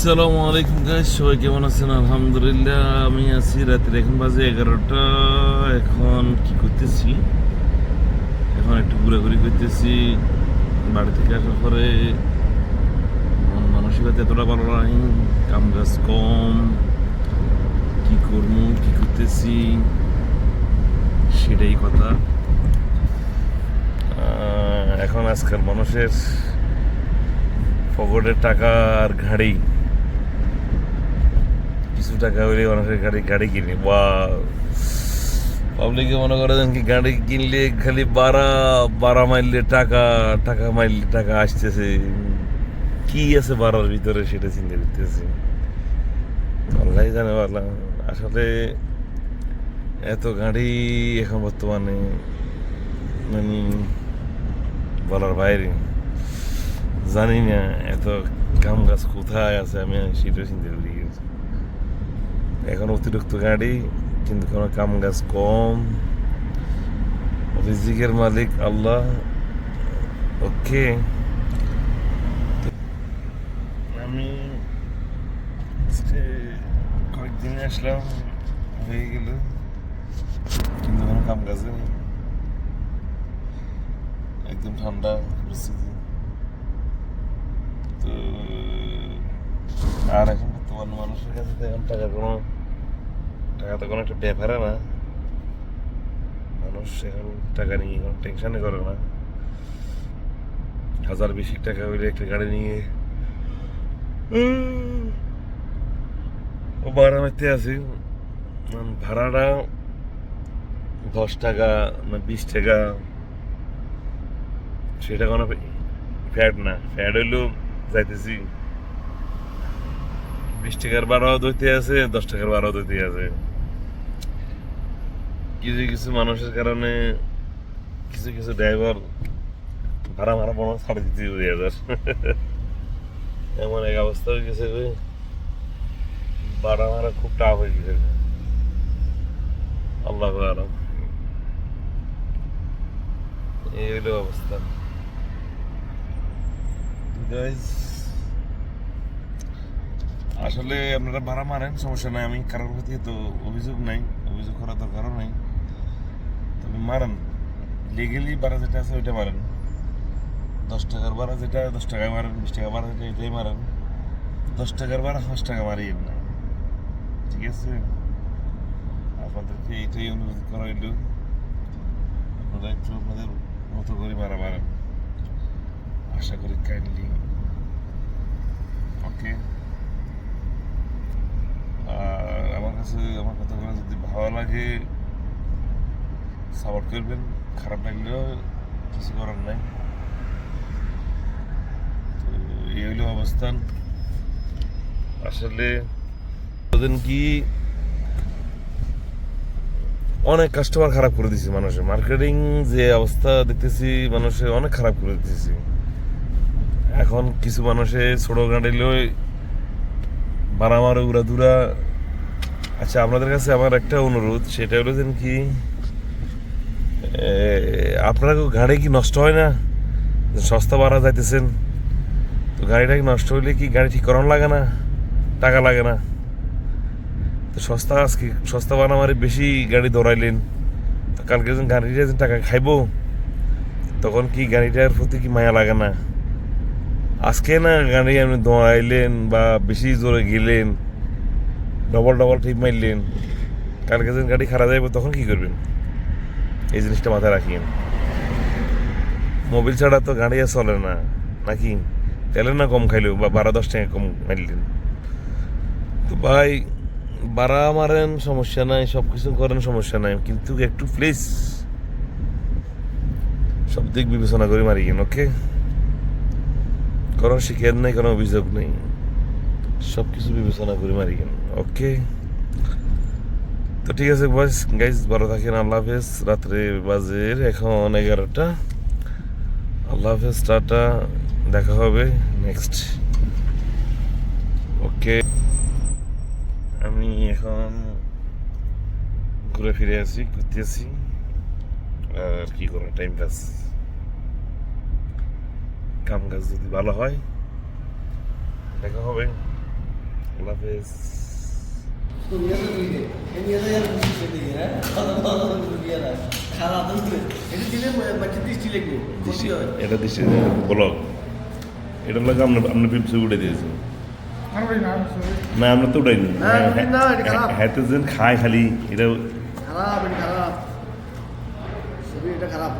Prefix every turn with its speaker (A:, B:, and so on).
A: আসসালামু আলাইকুম গাইস সবাই কেমন আছেন? আলহামদুলিল্লাহ, আমি আছি রাতের এখন বাজে এগারোটা। এখন কি করতেছি? এখন একটু ঘোরাঘুরি করতেছি। বাড়ি থেকে আসার পরে মন মানসিকতা এতটা ভালো নাই কাম কাজ কম। কি করব, কি করতেছি? সেটাই কথা। এখন আজকাল মানুষের পকেটের টাকা আর ঘাড়ি কিছু টাকা হইলে মানুষের গাড়ি গাড়ি কিনি। বা পাবলিকে মনে করেন কি, গাড়ি কিনলে খালি বাড়া বাড়া মাইললে টাকা টাকা মাইললে টাকা আসতেছে। কি আছে বাড়ার ভিতরে সেটা চিন্তা করতেছি। আল্লাহ জানে পারলাম আসলে এত গাড়ি এখন বর্তমানে মানে বলার বাইরে। জানি না, এত কাম গাছ কোথায় আছে, আমি সেটা চিন্তা করি। অতিরিক্ত গাড়ি, কিন্তু কোনো কাম গাছ কম। রিজিকের মালিক আল্লাহ। ওকে। আমি কয়েকদিন আসলাম, হয়ে গেল। কিন্তু কোনো কাম কাজে নেই। একদম ঠান্ডা পরিস্থিতি। তো আর এখন বর্তমান মানুষের কাছে তো এখন টাকা কোনো টাকা তো কোনো একটা ব্যাপারে না। মানুষ এখন টাকা নিয়ে কোনো টেনশনে করে না। হাজার বেশি টাকা হইলে একটা গাড়ি নিয়ে ও ভাড়া মারতে আছি। ভাড়াটা দশ টাকা না বিশ টাকা। সেটা কোনো ফ্যাট না। ফ্যাট হইলেও যাইতেছি। বিশ টাকার বারো দইতে আছে, দশ টাকার বারো দইতে আছে। কিছু কিছু মানুষের কারণে কিছু কিছু ড্রাইভার ভাড়া ভাড়া পনেরো সাড়ে দিতে দুই হাজার এমন এক অবস্থা হয়ে গেছে ভাড়া ভাড়া খুব টাফ হয়ে গেছে। আল্লাহ আলম। এই হইল অবস্থা। গাইজ আসলে আপনারা ভাড়া মারেন, সমস্যা নাই। আমি কারোর প্রতি তো অভিযোগ নাই, অভিযোগ করার দরকারও নাই। তবে মারেন। লিগেলি ভাড়া যেটা আছে ওইটা মারেন। দশ টাকার ভাড়া যেটা, দশ টাকায় মারেন, বিশ টাকা ভাড়া যেটা, এটাই মারেন। দশ টাকার ভাড়া, পাঁচ টাকা মারিয়েন না। ঠিক আছে? আপনাদেরকে এইটাই অনুরোধ করা হইল। আপনারা একটু আপনাদের মতো করে মারা মারেন। আশা করি কাইন্ডলি ওকে আর আমার কাছে, আমার কথাগুলো যদি ভালো লাগে সাপোর্ট করবেন। খারাপ লাগলেও কিছু করার নাই। তো এই হইল অবস্থান। আসলে ওদিন কি অনেক কাস্টমার খারাপ করে দিছে মানুষের। মার্কেটিং যে অবস্থা দেখতেছি মানুষের অনেক খারাপ করে দিতেছি। এখন কিছু মানুষে ছোট গাড়ি ভাড়া উড়া দুরা আচ্ছা আপনাদের কাছে আমার একটা অনুরোধ, সেটা হলো যেন কি আপনার গাড়ি কি নষ্ট হয় না? সস্তা ভাড়া যাইতেছেন। তো গাড়িটা কি নষ্ট হইলে কি গাড়ি ঠিক করানো লাগে না? টাকা লাগে না। তো সস্তা, আজকে সস্তা ভাড়া মারে বেশি গাড়ি দৌড়াইলেন তো কালকে যখন গাড়িটা টাকা খাইবো, তখন কি গাড়িটার প্রতি কি মায়া লাগে না? আজকে না গাড়ি আপনি দৌড়াইলেন বা বেশি জোরে গেলেন, ডবল ডবল ঠিক মারলেন কালকে যখন গাড়ি খারাপ যাইব, তখন কি করবেন? এই জিনিসটা মাথায় রাখিয়েন মোবিল ছাড়া তো গাড়ি আর চলে না, নাকি? তেলের না কম খাইলেও, বা বারো দশ টাকা কম মারলেন। তো ভাই বাড়া মারেন, সমস্যা নাই সব কিছু করেন, সমস্যা নাই, কিন্তু একটু প্লিজ সব দিক বিবেচনা করে মারিয়েন ওকে কোনো শিকার নেই, কোনো অভিযোগ নেই। সব কিছু বিবেচনা করে মারিয়েন ওকে তো ঠিক আছে বয়স গাইজ ভালো থাকেন, আল্লাহ হাফেজ। রাত্রে বাজে এখন এগারোটা। আল্লাহ হাফেজ, টাটা। দেখা হবে নেক্সট ওকে আমি এখন ঘুরে ফিরে আসি ঘুরতে আসি আর কি করব টাইম পাস কাম কাজ যদি ভালো হয় দেখা হবে। আল্লাহ হাফেজ। এটা দিচ্ছে ব্লগ। এটা লাগে আপনার আপনার পিপসে উঠে দিয়েছে। না আমরা তো উঠাইনি
B: খারাপ।
A: হ্যাঁ যেন খায় খালি এটা
B: খারাপ এটা খারাপ। এটা খারাপ।